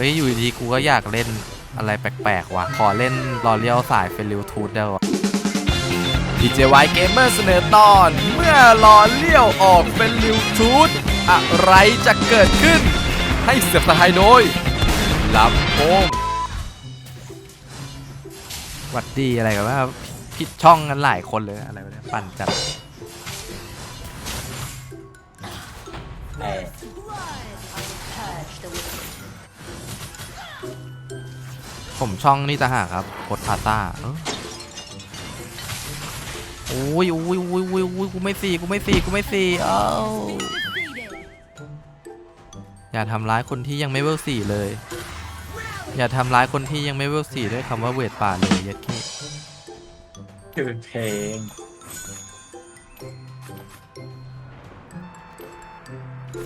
ฮ้ย อยู่ดีๆกูก็อยากเล่นอะไรแปลกๆว่ะ ขอเล่นรอเลี้ยวสายเฟลิวทูดได้วะ DJY Gamer เสนอตอน เมื่อรอเลี้ยวออกเป็นลิวทูดอะไรจะเกิดขึ้น ให้เสียบสไทยโดยลำโพงหวัดดีอะไรกันว่าผิดช่องกันหลายคนเลยอะไรวะเนี่ยปั่นจัด ผมช่องนี่ต่างหากครับกดพาต้าเออโอ้ยโอ้ยโอ้ยโอ้ยโอ้ยกูไม่สี่กูไม่สี่กูไม่สี่เอ้าอย่าทำร้ายคนที่ยังไม่เวลสี่เลย อย่าทำร้ายคนที่ยังไม่เวลสี่ด้วยคำว่าเวทป่าเลยยัดขี้คือเพลง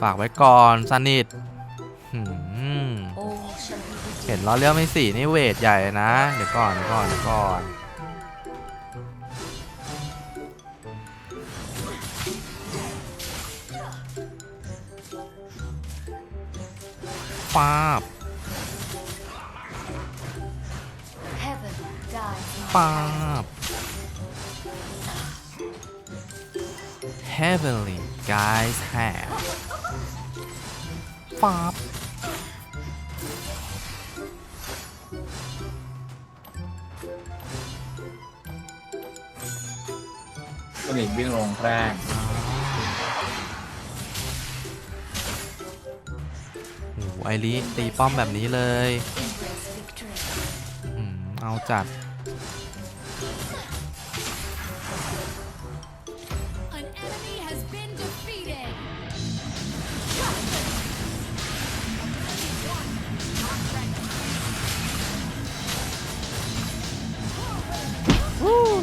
ฝากไว้ก่อนสนิทหืมเห็นล้อเลี้ยวไม่สี่นี่เวทใหญ่นะ เดี๋ยวก่อนเดี๋ยวก่อนเดี๋ยวก่อนป้าบป๊าบ Heavenly guys have ป๊าบ สนิทวิ่งลงแรงโอ้โหไอริตีป้อมแบบนี้เลยอืมเอาจัด An enemy has been defeated.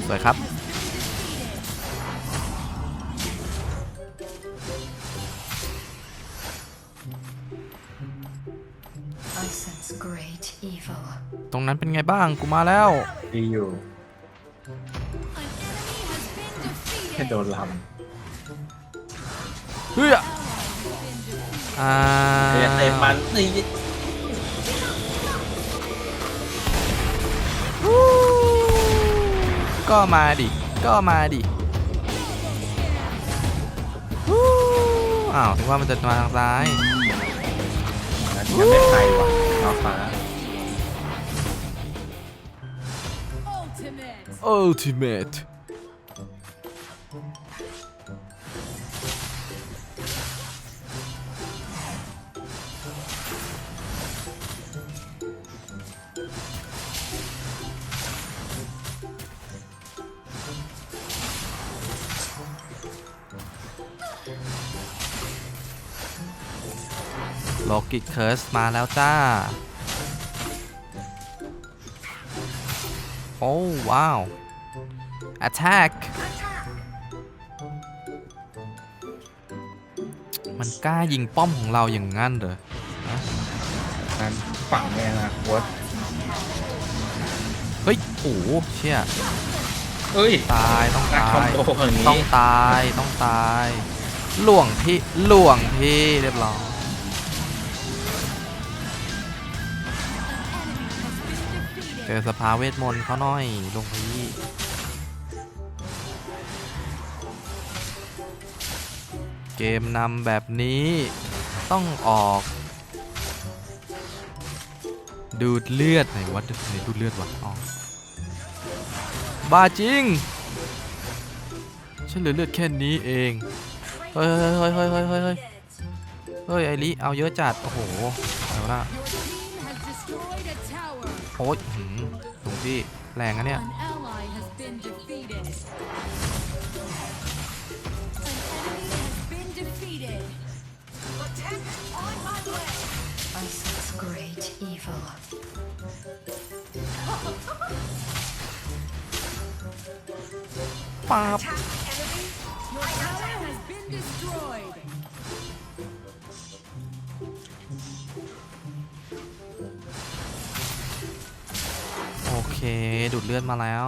สวยครับ great evil. ตรงนั้นเป็นไงบ้างกูมาแล้ว ดีอยู่ An enemy has been แค่ defeated. โดนลเฮ้ยอ่าำเตะเตะมันนี่ก็มาดิ ก็มาดิวู้อ้าวถึงว่ามันจะมาทางซ้ายยังไม่ใครว่ะ น้องฟ้า Ultimate. โลกิเคิร์สมาแล้วจ้า โอ้ว้าว attack มันกล้ายิงป้อมของเราอย่างงั้นเหรอนั้นฝั่งในอนาคตเฮ้ย โอ้โหเชี่ยเอ้ย ตายต้องนักตาคอมยโบอย่างนี้ต้องตายต้องตาย หลวงพี่หลวงพี่เรียบร้อย เจอสภาเวทมนต์เขาหน่อยลงพี่เกมนำแบบนี้ต้องออก ดูดเลือดไหนวัดไหนดูดเลือดวะอ๋อบ้าจริงฉันเหลือเลือดแค่นี้เองเฮ้ยเฮ้ยเฮ้ยเฮ้ยเฮ้ยเฮ้ยเฮ้ยไอริเอาเยอะจัดโอ้โหเอาละโอ้ย พี่ แรงนะเนี่ย An ally has been defeated. An enemy has been defeated. on my way. I sense great evil. ป๊าบ เคดูดเลือดมาแล้ว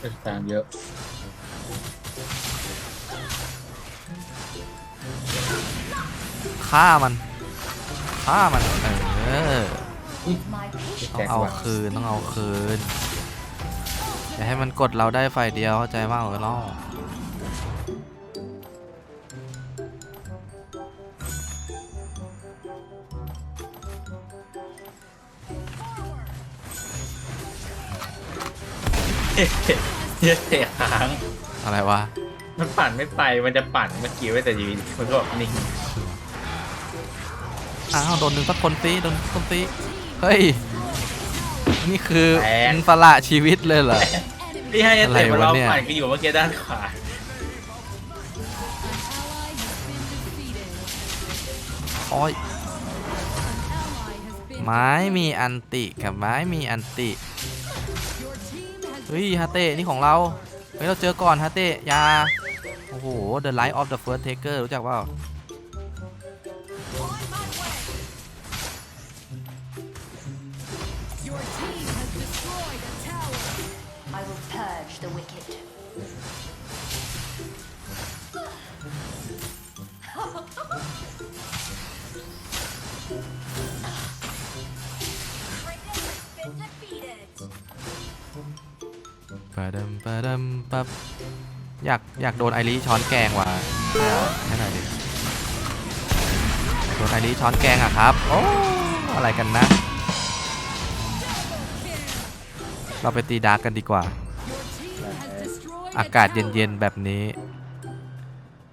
เป็นแฟนเยอะ ฆ่ามันฆ่ามันเออต้องเอาคืนต้องเอาคืนอย่าให้มันกดเราได้ไฟเดียวเข้าใจว่าเออล่อเฮ้ยเตะค้างอะไรวะ มันปั่นไม่ไป มันจะปั่นเมื่อกี้ไว้แต่ยืนมันก็แบบนิ่ง อ้าวโดนหนึ่งสักคนตีโดนคนตีเฮ้ยนี่คือแรงมึงสละชีวิตเลยเหรอที่ให้เตะมาอะไรวะเราเนี่ยปั่นก็อยู่เมื่อกี้ด้านขวาโอ้ย Ally has been ไม้มีอันติกับไม้มีอันติ your team has เฮ้ยฮาเตะนี่ของเราเฮ้ยเราเจอก่อนฮาเตะอยาโอ้โห The Light of the First Taker รู้จักเปล่า the wicked. defeated. ปะดัมปดัมปับอยากอยากโดนไอรีช้อนแกงว่ะเนี่ยให้หน่อยดิโดนไอรีช้อนแกงอะครับโอ้อะไรกันนะ เราไปตีดาร์กกันดีกว่า อากาศเย็นๆแบบนี้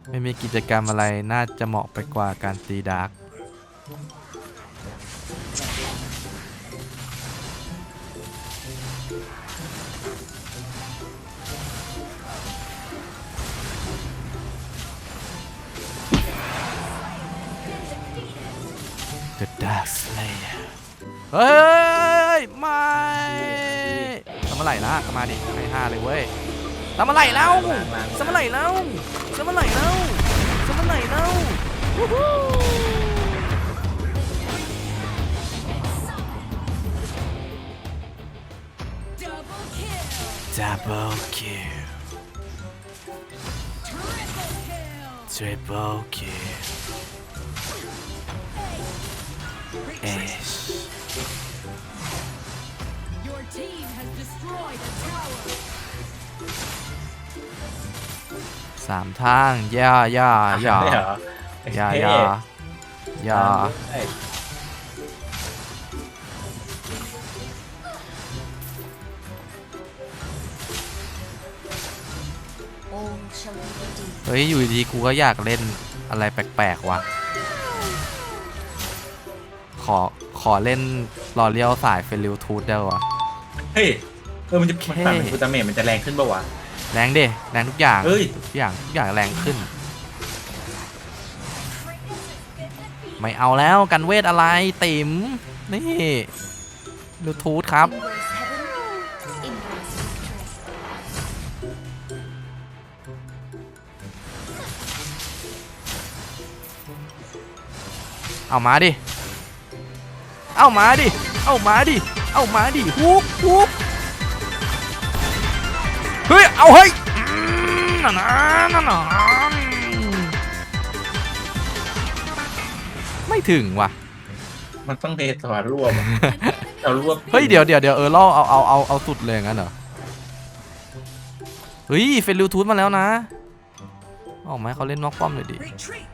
ไม่มีกิจกรรมอะไรน่าจะเหมาะไปกว่าการตีดาร์ก The Dark Slayer เฮ้ย ไม่ทำเมื่อไหร่นะก็มาดิให้ห้าเลยเว้ย ทำเมื่อไหร่แล้วทำเมื่อไหร่แล้วทำเมื่อไหร่แล้วทำเมื่อไหร่แล้ววู้ฮู้ double kill. Double kill Triple Triple kill. kill Ace Your team has destroyed a tower. สามทางย่าย่าย่าไม่เหรออย่าเท่อย่าอย่าเอ้ย All shall be redeemed. เฮ้ย อยู่ดีๆกูก็อยากเล่นอะไรแปลกๆว่ะ ขอ ขอเล่นรอเลี้ยวสายเฟลิวทูดได้วะเฮ้ย เออมันจะโอเคมันปั่นเป็นกูตาเมจมันจะแรงขึ้นปะวะ แรงดิแรงทุกอย่างเฮ้ย ทุกอย่างทุกอย่างแรงขึ้น ไม่เอาแล้วกันเวทอะไรติ๋มนี่ลูทูธครับ Embrace heaven. Embrace victory. เอามาดิ เอามาดิ เอามาดิ เอามาดิฮุกฮุก เฮ้ย เอาเฮ้ยอืมนั่นนะนั่นนะไม่ถึงว่ะ มันต้องเทสวารวบอะเรารวบเฮ้ย เดี๋ยวเดี๋ยวเดี๋ยวเออล่อเอาเอาเอาเอาสุดเลยงั้นเหรอ เฮ้ยเฟลิวทูธมาแล้วนะออกไหมเขาเล่นน็อกป้อมเลยดิ Retreat.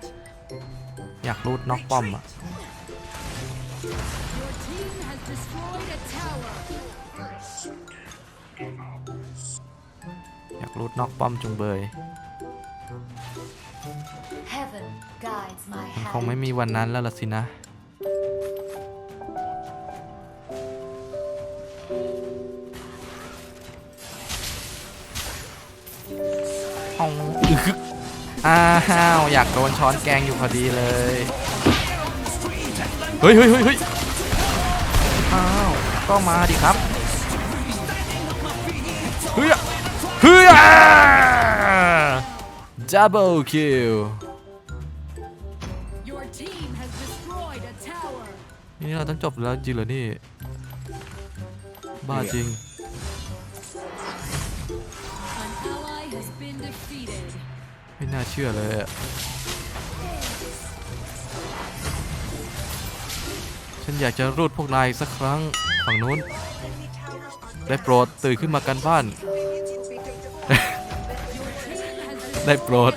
อยากรูดน็อกป้อมอะ รูดน็อกป้อมจุงเบย Heaven guides my มัน hand. คงไม่มีวันนั้นแล้วล่ะสินะเอาอึกอ้าว อยากโดนช้อนแกงอยู่พอดีเลย เฮ้ยเฮ้ยเฮ้ยเฮ้ยอ้าว ก็มาดิครับ เฮ้ยเฮ้ย double kill Your team has destroyed a tower. นี่เราต้องจบแล้วจริงเหรอนี่ บ้าจริง defeated. ไม่น่าเชื่อเลยอะฉันอยากจะรูดพวกนายสักครั้งฝั่งนู้น ได้โปรดตื่นขึ้นมากันบ้าน ได้โปรด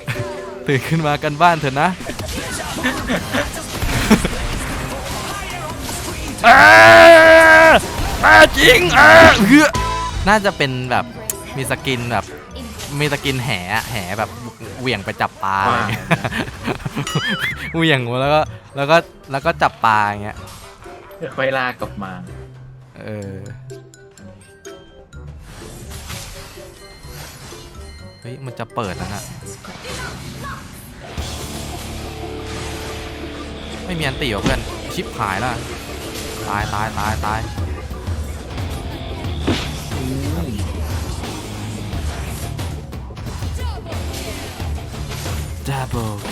ตื่นขึ้นมากันบ้านเถอะนะเอ้ยแม่จริงเอ้ยเฮ้ยน่าจะเป็นแบบมีสกินแบบ Embrace มีสกินแหอะแหแบบเหวี่ยงไปจับปลาอะไรเงี้ยเหวี่ยงแล้วก็แล้วก็แล้วก็จับปลาอย่างเงี้ยค่อยลากกลับมา เออ เฮ้ย มันจะเปิดแล้วนะไม่มีอันตีหรอเพื่อน ชิปหายแล้วตายตายตายตายดับเบิล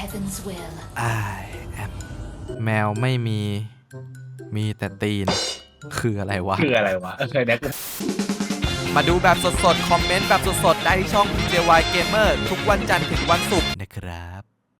heaven's will. I am แมวไม่มี มีแต่ตีน คืออะไรวะ คืออะไรวะเออเนี่ยมาดูแบบสดๆ คอมเมนต์แบบสดๆ ได้ที่ช่อง DJY Gamer ทุกวันจันทร์ถึงวันศุกร์นะครับ